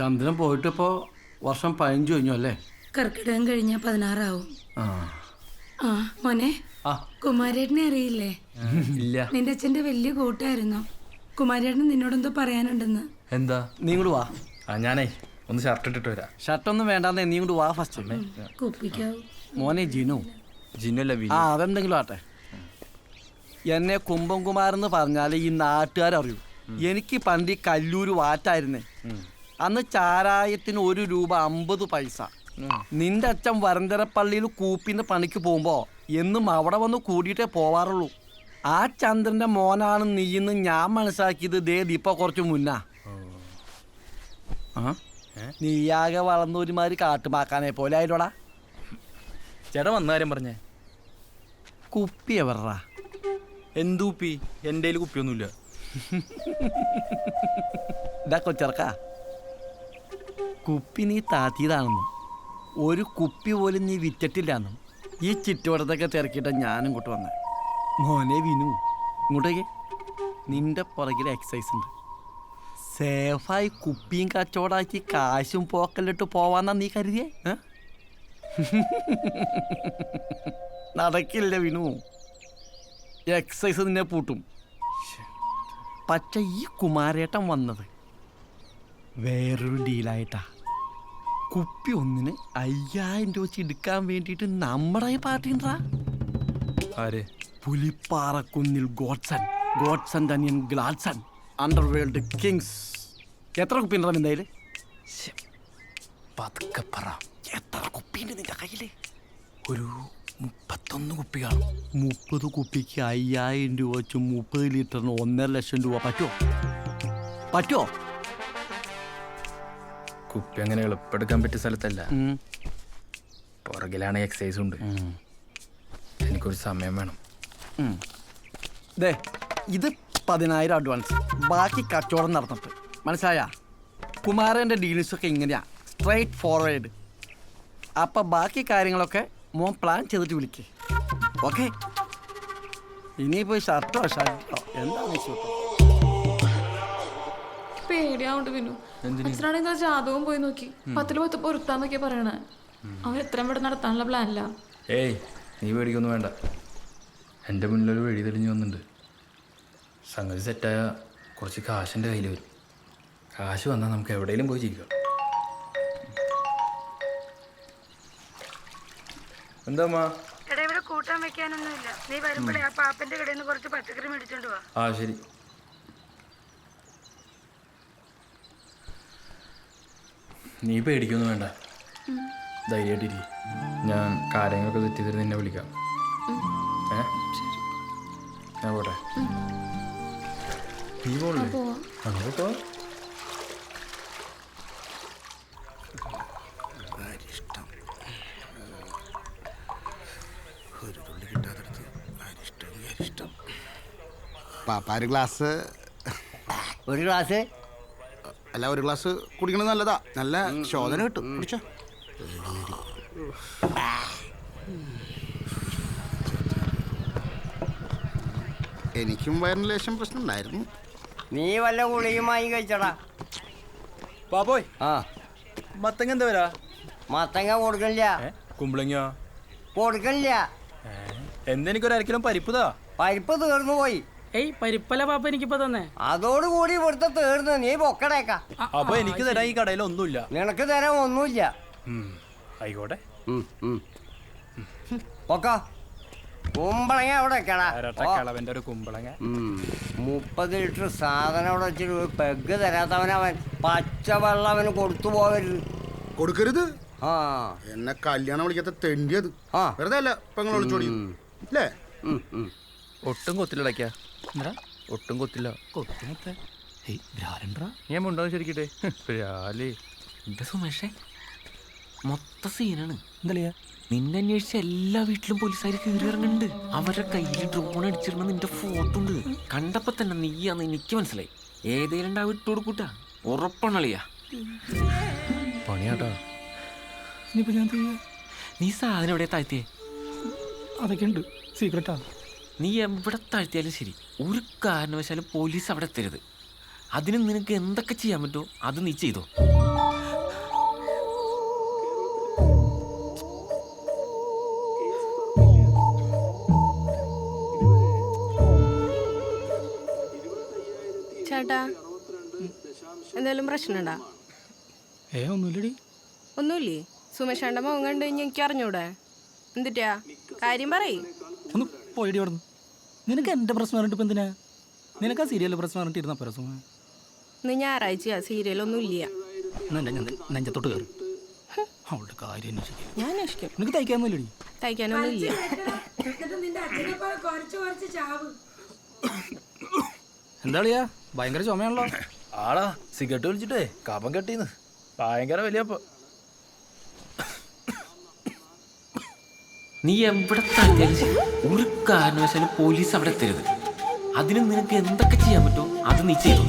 ചന്ദ്രൻ പോയിട്ടിപ്പോ വർഷം പതിനഞ്ചു കഴിഞ്ഞു അല്ലേ? കർക്കിടകം കഴിഞ്ഞ പതിനാറാവും. ആ. ആ മോനെ ആ. കുമാരേട്ടനെ അറിയില്ലേ? ഇല്ല. നിന്റെ അച്ഛന്റെ വലിയ കൂട്ടായിരുന്നു. നിന്നോട് നിന്നോടെന്തോ പറയാനുണ്ടെന്ന്. എന്താ? നീ ഇങ്ങോട്ട് വാ. ആ ഞാനേ ഒന്ന് ഷർട്ട് ഇട്ടിട്ട് വരാം. ഷർട്ടൊന്നും വേണ്ടാന്നേ നീ ഇങ്ങോട്ട് വാ ഫസ്റ്റ് കുപ്പിക്കാവും മോനെ ജിനു. ജിന്നല്ല അല്ല ആ അതെന്തെങ്കിലും ആട്ടെ. എന്നെ കുംഭം കുമാരെന്ന് പറഞ്ഞാൽ ഈ നാട്ടുകാരറിയൂ. എനിക്ക് പണ്ട് ഈ കല്ലൂര് വാറ്റായിരുന്നേ. അന്ന് ചാരായത്തിന് ഒരു രൂപ അമ്പത് പൈസ. നിന്റെ അച്ഛൻ വരന്തരപ്പള്ളിയിൽ കൂപ്പിന്റെ പണിക്ക് പോകുമ്പോ എന്നും അവിടെ വന്ന് കൂടിയിട്ടേ പോവാറുള്ളൂ. ആ ചന്ദ്രന്റെ മോനാണ് നീയെന്ന് ഞാൻ മനസ്സിലാക്കിയത് ദേ ഇപ്പൊ കുറച്ച് മുന്നാ. നീയാകെ വളർന്ന ഒരുമാതിരി കാട്ടുമാക്കാനെ പോലെ ആയിരോടാ ചേട്ടാ വന്ന കാര്യം പറഞ്ഞേ. കുപ്പി എവറാ എന്ത് കുപ്പി? എന്റെ കയ്യിൽ കുപ്പിയൊന്നുമില്ല. ഇതാ കൊച്ചിറക്ക കുപ്പി നീ താത്തിയതാണെന്നും ഒരു കുപ്പി പോലും നീ വിറ്റിട്ടില്ലാന്നും ഈ ചുറ്റുവട്ടത്തൊക്കെ തിരക്കിയിട്ട് ഞാനും ഇങ്ങോട്ട് വന്നേ. മോനെ വിനു ഇങ്ങോട്ടേക്ക്. നിന്റെ പുറകിൽ എക്സസൈസ് ഉണ്ട്. സേഫായി കുപ്പിയും കച്ചവടാക്കി കാശും പോക്കലിട്ട് പോവാന്നാ നീ കരുതിയേ? നടക്കില്ല വിനു. എക്സസൈസ് നിന്നെ പൂട്ടും. പക്ഷെ ഈ കുമാരേട്ടൻ വന്നത് വേറൊരു ഡീലായിട്ടാ. കുപ്പി ഒന്നിന് അയ്യായിരം രൂപ വെച്ച് എടുക്കാൻ വേണ്ടിയിട്ട് നമ്മുടെ പാർട്ടി ആര്? പുലിപ്പാറക്കുന്നിൽ ഗോഡ്സൺ. ഗോഡ്സൺ തനിയൻ ഗ്ലാഡ്സൺ. Underworld kings. എത്ര കുപ്പി ഉണ്ടാവും നിന്റെ കയ്യിൽ പതുക്കെ പറ. എത്ര കുപ്പിയുണ്ട് നിന്റെ കയ്യിൽ? ഒരു മുപ്പത്തൊന്ന് കുപ്പി കാണും മുപ്പത് കുപ്പിക്ക് അയ്യായിരം രൂപ വെച്ച് മുപ്പത് ലിറ്ററിന് ഒന്നര ലക്ഷം രൂപ പറ്റുമോ പറ്റുമോ കുപ്പി അങ്ങനെ എളുപ്പെടുക്കാൻ പറ്റിയ സ്ഥലത്തല്ല. പുറകിലാണ് എക്സസൈസ് ഉണ്ട്. എനിക്കൊരു സമയം വേണം. ദേ ഇത് പതിനായിരം അഡ്വാൻസ് ബാക്കി കച്ചവടം നടന്നിട്ട്. മനസ്സിലായ? കുമാരന്റെ ഒക്കെ ഇങ്ങനെയാ. സ്ട്രൈറ്റ് ഫോർവേഡ് അപ്പം ബാക്കി കാര്യങ്ങളൊക്കെ മോൻ പ്ലാൻ ചെയ്തിട്ട് വിളിക്കേ. ഓക്കെ ഇനിയിപ്പോൾ ഷർട്ടോ ഷർട്ടോ എന്താണെന്ന് വെച്ചോ പേടിയാവുണ്ട് വിനു അച്ഛനാണെങ്കിൽ ജാതകവും പോയി നോക്കി. പത്തിൽ പത്ത് പൊരുത്താന്നൊക്കെയാ പറയണേ. അവൻ എത്രയും പെട്ടെന്ന് നടത്താനുള്ള പ്ലാനില്ല ഏയ് നീ പേടിക്കൊന്നും വേണ്ട. എന്റെ മുന്നിലൊരു വഴി തെളിഞ്ഞു വന്നിട്ടുണ്ട് സംഗതി സെറ്റായ കുറച്ച് കാശിന്റെ കയ്യിൽ വരും. കാശ് വന്നാൽ നമുക്ക് എവിടെയെങ്കിലും പോയി ജീവിക്കാം. എന്താ ഇവിടെ കൂട്ടാൻ വെക്കാനൊന്നുമില്ല. നീ വരുമ്പോഴേ ആ പാപ്പന്റെ കടയിൽ നിന്ന് കുറച്ച് പച്ചക്കറി മേടിച്ചോണ്ട് വാ. ആ ശരി. നീ പേടിക്കൊന്നും വേണ്ട. ധൈര്യമായിട്ടിരിക്കും ഞാൻ കാര്യങ്ങളൊക്കെ തെറ്റി തരുന്ന നിന്നെ വിളിക്കാം. ഏ? ഞാൻ പോട്ടെ. നീ അങ്ങനെ പോ പാപ്പാ ഒരു ഗ്ലാസ്. ഒരു ഗ്ലാസ്? അല്ല ഒരു ഗ്ലാസ് കുടിക്കണത് നല്ലതാ. നല്ല ശോധന കിട്ടും. കുടിച്ചോ. എനിക്കും വയറിന് ലേശം പ്രശ്നം ഉണ്ടായിരുന്നു. നീ വല്ല ഗുളികയുമായി കഴിച്ചടാ. പാപ്പോയ് ആ. മത്തങ്ങ എന്താ വരാ? മത്തങ്ങ കൊടുക്കണില്ല. കുമ്പളങ്ങ കൊടുക്കണില്ല. എന്തെനിക്കൊരു അരക്കിലും പരിപ്പ് താ? പരിപ്പ് തീർന്നു പോയി. ഏയ് പരിപ്പല പാപ്പ എനിക്കിപ്പോ തന്നെ. അതോടുകൂടി ഇവിടുത്തെ തീർന്നു. നീ പൊക്കടേക്ക. അപ്പൊ എനിക്ക് തരാൻ ഈ കടയിൽ ഒന്നുമില്ല. നിനക്ക് തരാൻ ഒന്നുമില്ല. ആയിക്കോട്ടെ. പൊക്ക. കുമ്പളങ്ങ അവിടെ കിളവന്റെ ഒരു കുമ്പളങ്ങ. മുപ്പത് ലിറ്റർ സാധനം അവിടെ വെച്ചിട്ട് ഒരു പെഗ് തരാത്തവനവൻ പച്ചവെള്ളം അവന് കൊടുത്തു പോകരുത് കൊടുക്കരുത്? ആ. എന്നെ കല്യാണം വിളിക്കാത്ത തെണ്ടിയത്. ആ. വെറുതെ അല്ല വിളിച്ചോടി അല്ലേ. ഒട്ടും കൊത്തില്ലടയ്ക്ക ഒട്ടും കൊത്തില്ല. ഞാൻ മുണ്ടോ ശരിക്കട്ടെ. സുമേഷേ? മൊത്ത സീനാണ്. എന്തല്ലയാ നിന്നെ അന്വേഷിച്ച എല്ലാ വീട്ടിലും പോലീസുകാർ കയറി ഇറങ്ങുന്നുണ്ട് അവരുടെ കയ്യിൽ ഡ്രോൺ അടിച്ചിരുന്ന നിന്റെ ഫോട്ടോ ഉണ്ട്. കണ്ടപ്പോ തന്നെ നീയാന്ന് എനിക്ക് മനസ്സിലായി. ഏതേലും ആ വിട്ടോട് കൂട്ടാ ഉറപ്പാണളിയാ പണിയാട്ടാ. നീ സാധനം എവിടെയാ താഴ്ത്തിയേ? അതൊക്കെ ഉണ്ട്. സീക്രട്ടാ നീ എവിടെ താഴ്ത്തിയാലും ശരി. ഒരു കാരണവശാലും പോലീസ് അവിടെ എത്തരുത്. അതിന് നിനക്ക് എന്തൊക്കെ ചെയ്യാൻ പറ്റുമോ അത് നീ ചെയ്തോ. എന്തെങ്കിലും പ്രശ്നമുണ്ടാ? ഒന്നുമില്ലേ? സുമേഷ് കണ്ടു എനിക്ക് അറിഞ്ഞൂടെ എന്തിട്ടാ? കാര്യം പറയും. ഒന്ന് നിനക്ക് എന്റെ പ്രശ്നം പറഞ്ഞിട്ട് ഇപ്പം എന്തിനാ? നിനക്ക് ആ സീരിയൽ പ്രശ്നം പറഞ്ഞിട്ട് ഇരുന്ന പ്രശ്നം ഇന്ന് ഒന്നും സീരിയലൊന്നും ഇല്ല എന്നെ ഞാൻ നെഞ്ചത്തോട്ട് കയറി. അവളുടെ കാര്യം അന്വേഷിക്കും. ഞാൻ അന്വേഷിക്കും. നിനക്ക് തയ്ക്കാന്നില്ലടി തയ്ക്കാനൊന്നും ഇല്ല. എന്താ കളിയാ ഭയങ്കര ചുമയാണല്ലോ. ആടാ സിഗരറ്റ് വലിച്ചിട്ടേ കപം കെട്ടിന്ന്. ഭയങ്കര വലിയപ്പോ. നീ എവിടെ ശരി, ഒരു കാരണവശാലും പോലീസ് അവിടെ എത്തരുത് അതിന് നിനക്ക് എന്തൊക്കെ ചെയ്യാൻ പറ്റുമോ അത് നീ ചെയ്തു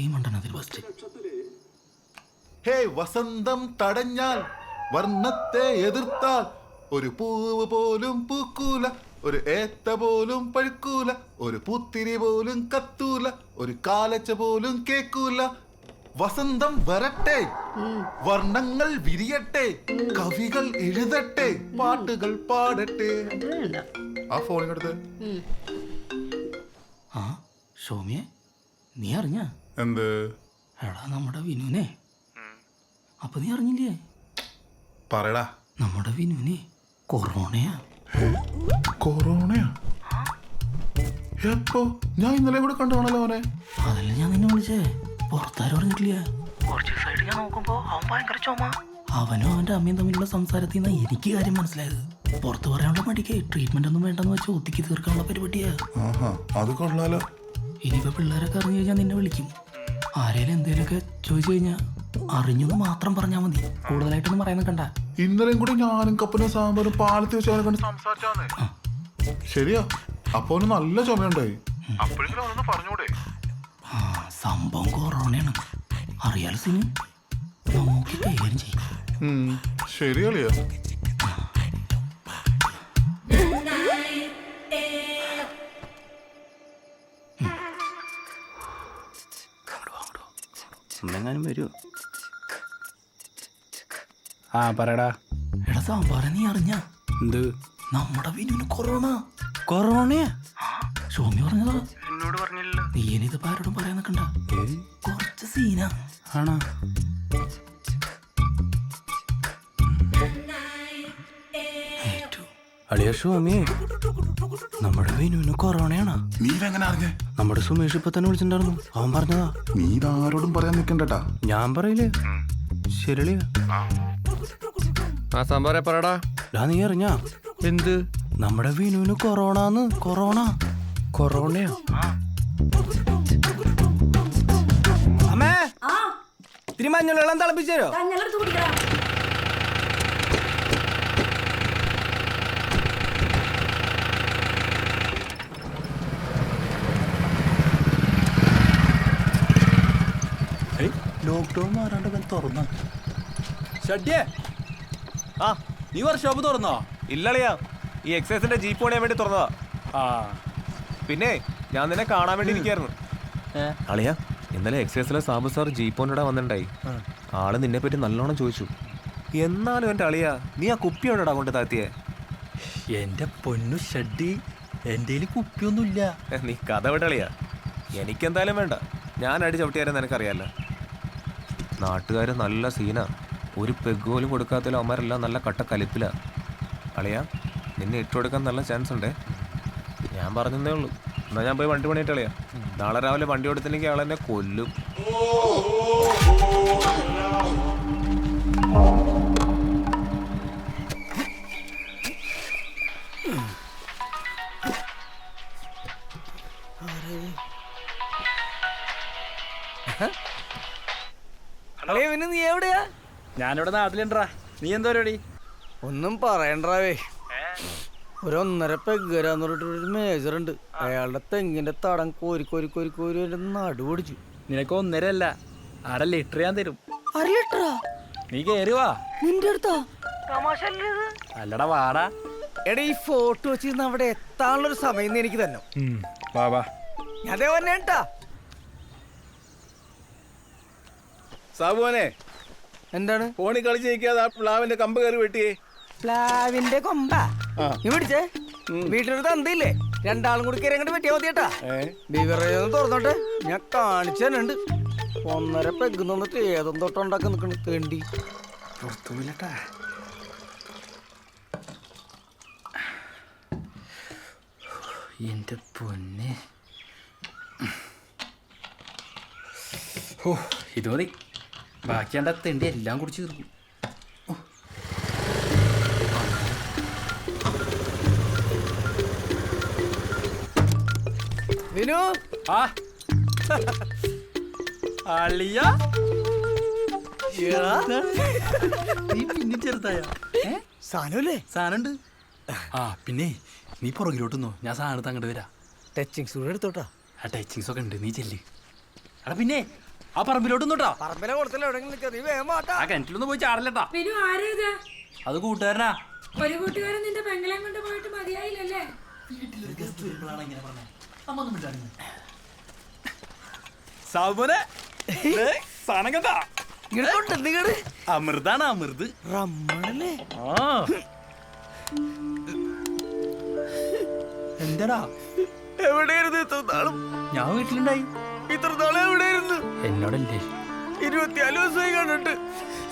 ഈ മണ്ടനതിൽ ഫസ്റ്റ് ഹേ വസന്തം തടഞ്ഞാൽ വർണത്തെ എതിർത്താൽ ഒരു പൂവ് പോലും പൂക്കൂല ഒരു ഏത്ത പോലും പഴുക്കൂല ഒരു പൂത്തിരി പോലും കത്തൂല ഒരു കാലച്ച പോലും കേക്കൂല. വസന്തം വരട്ടെ വർണങ്ങൾ വിരിയട്ടെ കവികൾ എഴുതട്ടെ പാട്ടുകൾ പാടട്ടെ. ആ ഫോണിനടുത്ത് ആ ഷോമിയെ നീ അറിഞ്ഞ? എന്ത്? എടാ നമ്മുടെ വിനുനെ അപ്പൊ നീ അറിഞ്ഞില്ലേ? പറയടാ. നമ്മുടെ വിനുനെ കൊറോണയാ. കൊറോണയാ? എപ്പോ? ഞാൻ ഇന്നലെ കൂടെ കണ്ടാണല്ലോ അവനെ. അതല്ല ഞാൻ നിന്നെ വിളിച്ചേ? പുറത്താരും അറിഞ്ഞിട്ടില്ല. കുറച്ച് ദിവസമായിട്ട് ഞാൻ നോക്കുമ്പോ അവൻ ഭയങ്കര ചുമ. അവനും അവന്റെ അമ്മയും തമ്മിലുള്ള സംസാരത്തിൽ നിന്ന് എനിക്ക് കാര്യം മനസ്സിലായത്. പുറത്ത് പറയാനുള്ള മടിക്ക് ട്രീറ്റ്മെന്റ് ഒന്നും വേണ്ടെന്ന് വെച്ച് ഒതുക്കി തീർക്കാനുള്ള പരിപാടിയാ. ആഹാ അത് കൊള്ളാലോ. ഇനിയിപ്പോ പിള്ളേരൊക്കെ അറിഞ്ഞു കഴിഞ്ഞാൽ നിന്നെ വിളിക്കും. ആരേലും എന്തേലൊക്കെ ചോദിച്ചു കഴിഞ്ഞാൽ അറിഞ്ഞെന്ന് മാത്രം പറഞ്ഞാ മതി. കൂടുതലായിട്ടൊന്നും പറയാൻ നിൽക്കണ്ട ഇന്നലെയും കൂടി ഞാനും കപ്പനും സാമ്പാറും പാലത്തി വെച്ച് അവനെ കണ്ട് സംസാരിച്ചാന്നേ. ശരിയാ. അപ്പൊ അവന് നല്ല ചുമയുണ്ടായി. അപ്പോഴെങ്കിലും അവനൊന്ന് പറഞ്ഞൂടെ? ആ സംഭവം കൊറോണയാണ്. അറിയാലോ സിനി? ശരിയാളിയാ കൈകാര്യം ചെയ്യും. ഉം, കളിയാ വരുമോ ആ പറയടാ. എടാ സാമ്പാറ നീ അറിഞ്ഞ? എന്ത്? നമ്മുടെ വിനുവിന് കൊറോണ. കൊറോണയാ? സോമി പറഞ്ഞതാ. എന്നോട് പറഞ്ഞില്ല നീ ഇനിത് ആരോടും പറയാൻ നിൽക്കണ്ട കുറച്ച് സീനാ. ആണോ? അളിയ സ്വാമിയെ നമ്മുടെ വിനുവിന് കൊറോണയാണോ? നീ എങ്ങനെ അറിഞ്ഞേ? നമ്മുടെ സുമേഷ് ഇപ്പൊ തന്നെ വിളിച്ചിട്ടുണ്ടായിരുന്നു. അവൻ പറഞ്ഞതാ. നീ ഇതാരോടും പറയാൻ നിൽക്കണ്ടട്ടാ ഞാൻ പറയില്ലേ? ശരിളിയാ ആ സംഭവം പറയടാ ഡാ നീ അറിഞ്ഞാ? എന്ത്? നമ്മുടെ വിനുവിന് കൊറോണന്ന് കൊറോണ. കൊറോണയാ. അമ്മേ ഇത്തിരി വെള്ളം തിളപ്പിച്ചു തരോ ലോക്ക്ഡൌൺ മാറാണ്ട് തുറന്ന. ഷഡ്യേ ആ നീ ഷോപ്പ് തുറന്നോ? ഇല്ലളിയാ ഈ എക്സൈസിന്റെ ജീപ്പ് പണിയാൻ വേണ്ടി തുറന്നതാ. ആ. പിന്നെ ഞാൻ നിന്നെ കാണാൻ വേണ്ടി ഇരിക്കായിരുന്നു. അളിയാ ഇന്നലെ എക്സൈസിലെ സാബു സാർ ജീപ്പോണിടെ വന്നിട്ടുണ്ടായി. ആൾ നിന്നെ പറ്റി നല്ലോണം ചോദിച്ചു. എന്നാലും എന്റെ അളിയാ നീ ആ കുപ്പി എവിടെടാ കൊണ്ട് താത്തിയേ? എന്റെ പൊന്നു ഷഡ്ഡി എന്റെ കുപ്പിയൊന്നുമില്ല. നീ കഥ വിടളിയാ എനിക്കെന്തായാലും വേണ്ട. ഞാൻ അടി ചവിട്ടിയാലും നിനക്കറിയാലോ. നാട്ടുകാർ നല്ല സീനാ. ഒരു പെഗ് പോലും കൊടുക്കാത്തതിൽ അവന്മാരെല്ലാം നല്ല കട്ട കലിപ്പിലാ. അളിയാ നിന്നെ ഇട്ടുകൊടുക്കാൻ നല്ല ചാൻസ് ഉണ്ടേ. ഞാൻ പറഞ്ഞതേ ഉള്ളൂ. എന്നാൽ ഞാൻ പോയി വണ്ടി പണിയിട്ട് കളിയാ നാളെ രാവിലെ വണ്ടി കൊടുത്തില്ലെങ്കിൽ ആളെന്നെ കൊല്ലും. നീ എവിടെയാ? ഞാനിവിടെ നാട്ടിലുണ്ടാ. നീ എന്താ പരിപാടി? ഒന്നും പറയണ്ടാവേ. ഒരു ഒന്നര പെഗ്ഗരാന്ന് പറഞ്ഞിട്ട് ഒരു മേജർ ഉണ്ട്. അയാളുടെ തെങ്ങിന്റെ തടം കോരി കോരി കോരി കോരി എന്റെ നടു പിടിച്ചു. നിനക്ക് ഒന്നര അല്ല അര ലിറ്റർ ഞാൻ തരും. അര ലിറ്ററാ? നീ കേറി വാ. നിന്റെ അടുത്താ? അല്ലടാ വാടാ. എടാ ഈ ഫോട്ടോ വെച്ചിരുന്ന് അവിടെ എത്താനുള്ള ഒരു സമയം എനിക്ക് തന്നെ. ഞാൻ അതേ പറഞ്ഞ കേട്ടാ സാബുവനെ എന്താണ്? ഫോണിൽ കളിച്ച് നിൽക്കാതെ ആ പ്ലാവിന്റെ കമ്പ് കയറി വെട്ടിയേ. പ്ലാവിന്റെ കൊമ്പ. നീ പിടിച്ചേ? വീട്ടിലൊരു തന്തയില്ലേ? രണ്ടാളും കൂടി കയറി അങ്ങോട്ട് പറ്റിയാ മതിയേട്ടാ. വിവരം തുറന്നോട്ടെ. ഞാൻ കാണിച്ചു തന്നുണ്ട് ഒന്നര പെഗ് നിന്നിട്ട് ഏതും തൊട്ടുണ്ടാക്കി നിൽക്കണ തേണ്ടി. പുറത്തുമില്ലട്ടാ. എന്റെ പൊന്നെ. ഓ ഇത് മതി. ബാക്കി എന്റെ തെണ്ടി എല്ലാം കുടിച്ച് തീർക്കും. വിനു? ആ. അളിയ. നീ പിന്നെ ചെറുതായ. സാധനമല്ലേ സാധനമുണ്ട് ആ പിന്നെ നീ പുറകിലോട്ടുന്നോ ഞാൻ സാധനത്ത് അങ്ങോട്ട് വരാം. ടച്ചിങ് സൂട് എടുത്തോട്ടാ. ആ ടച്ചിങ്സ് ഒക്കെ ഉണ്ട്. നീ ചെല്ല്. അട പിന്നെ ആ പറമ്പിലോട്ടൊന്നോട്ടാ പറമ്പിലെ കൊടുത്തല്ലോ എവിടെയെങ്കിലും നിൽക്കുക നീ വേഗം മാട്ടാ ആ കിണറ്റിലൊന്നും പോയി ചാടല്ലട്ടാ. വിനു ആരേതാ അത് കൂട്ടുകാരനാ. ഒരു കൂട്ടുകാരൻ നിന്റെ പെങ്ങളെയും കൊണ്ട് പോയിട്ട് മതിയായില്ലല്ലേ? സാബുനെ സാധനം കണ്ടാ. ഇങ്ങോട്ട് നിങ്ങട് അമൃതാണ് അമൃത്. റമ്മണല്ലേ ആ. എന്താടാ? എവിടെയായിരുന്നു ഞാൻ വീട്ടിലുണ്ടായി. ഇത്ര നാളെ എവിടെയായിരുന്നു എന്നോടല്ലേ? ഇരുപത്തിനാല് ദിവസമായി കണ്ടിട്ട്.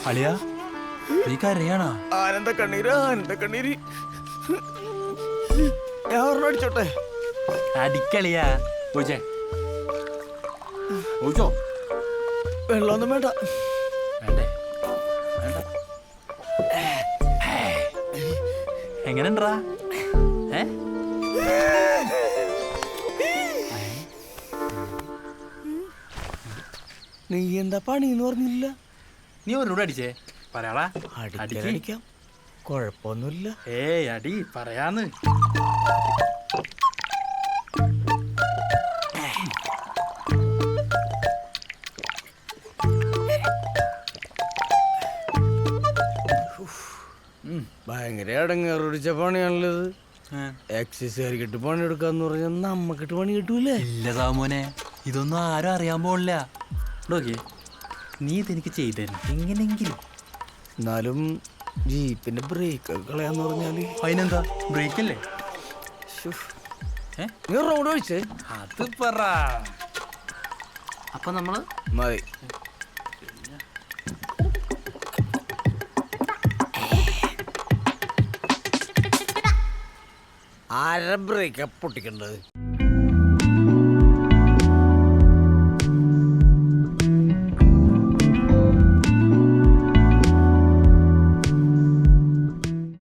അളിയാ നീ കരയാണാ? ആനന്ദ കണ്ണീര് ആനന്ദ കണ്ണീര്. ഞാൻ ഒരെണ്ണം അടിച്ചോട്ടെ? അടിക്കളിയാ ഓജേ ഓജോ വെള്ളമൊന്നും വേണ്ട. വേണ്ടേ? വേണ്ട. എങ്ങനെണ്ടാ ഏ നീ എന്താ പണി എന്ന് പറഞ്ഞില്ല? നീ ഒരു അടിച്ചേ. പറയാളാ അടിക്ക്. അടിക്കാം. കുഴപ്പമൊന്നുമില്ല. ഏയ് അടി പറയാന്ന്. ഭയങ്കര അടങ്ങേറ് പിടിച്ച പണിയാണല്ലത് എക്സസൈസ് പണിയെടുക്കാന്ന് പറഞ്ഞാൽ നമ്മക്കിട്ട് പണി കിട്ടൂലേ? ഇല്ല സാമോനെ ഇതൊന്നും ആരും അറിയാൻ പോണില്ല. നോക്കിയേ നീ ഇതെനിക്ക് ചെയ്ത എങ്ങനെങ്കിലും. എന്നാലും ജീപ്പിന്റെ ബ്രേക്ക് കളയാന്ന് പറഞ്ഞാൽ. അതിനെന്താ? ബ്രേക്ക് അല്ലേ? നീ റോഡ് ഒഴിച്ചേ. അത് പറ. അപ്പൊ നമ്മൾ മതി. ആരെ ബ്രേക്ക് പൊട്ടിക്കേണ്ടത്?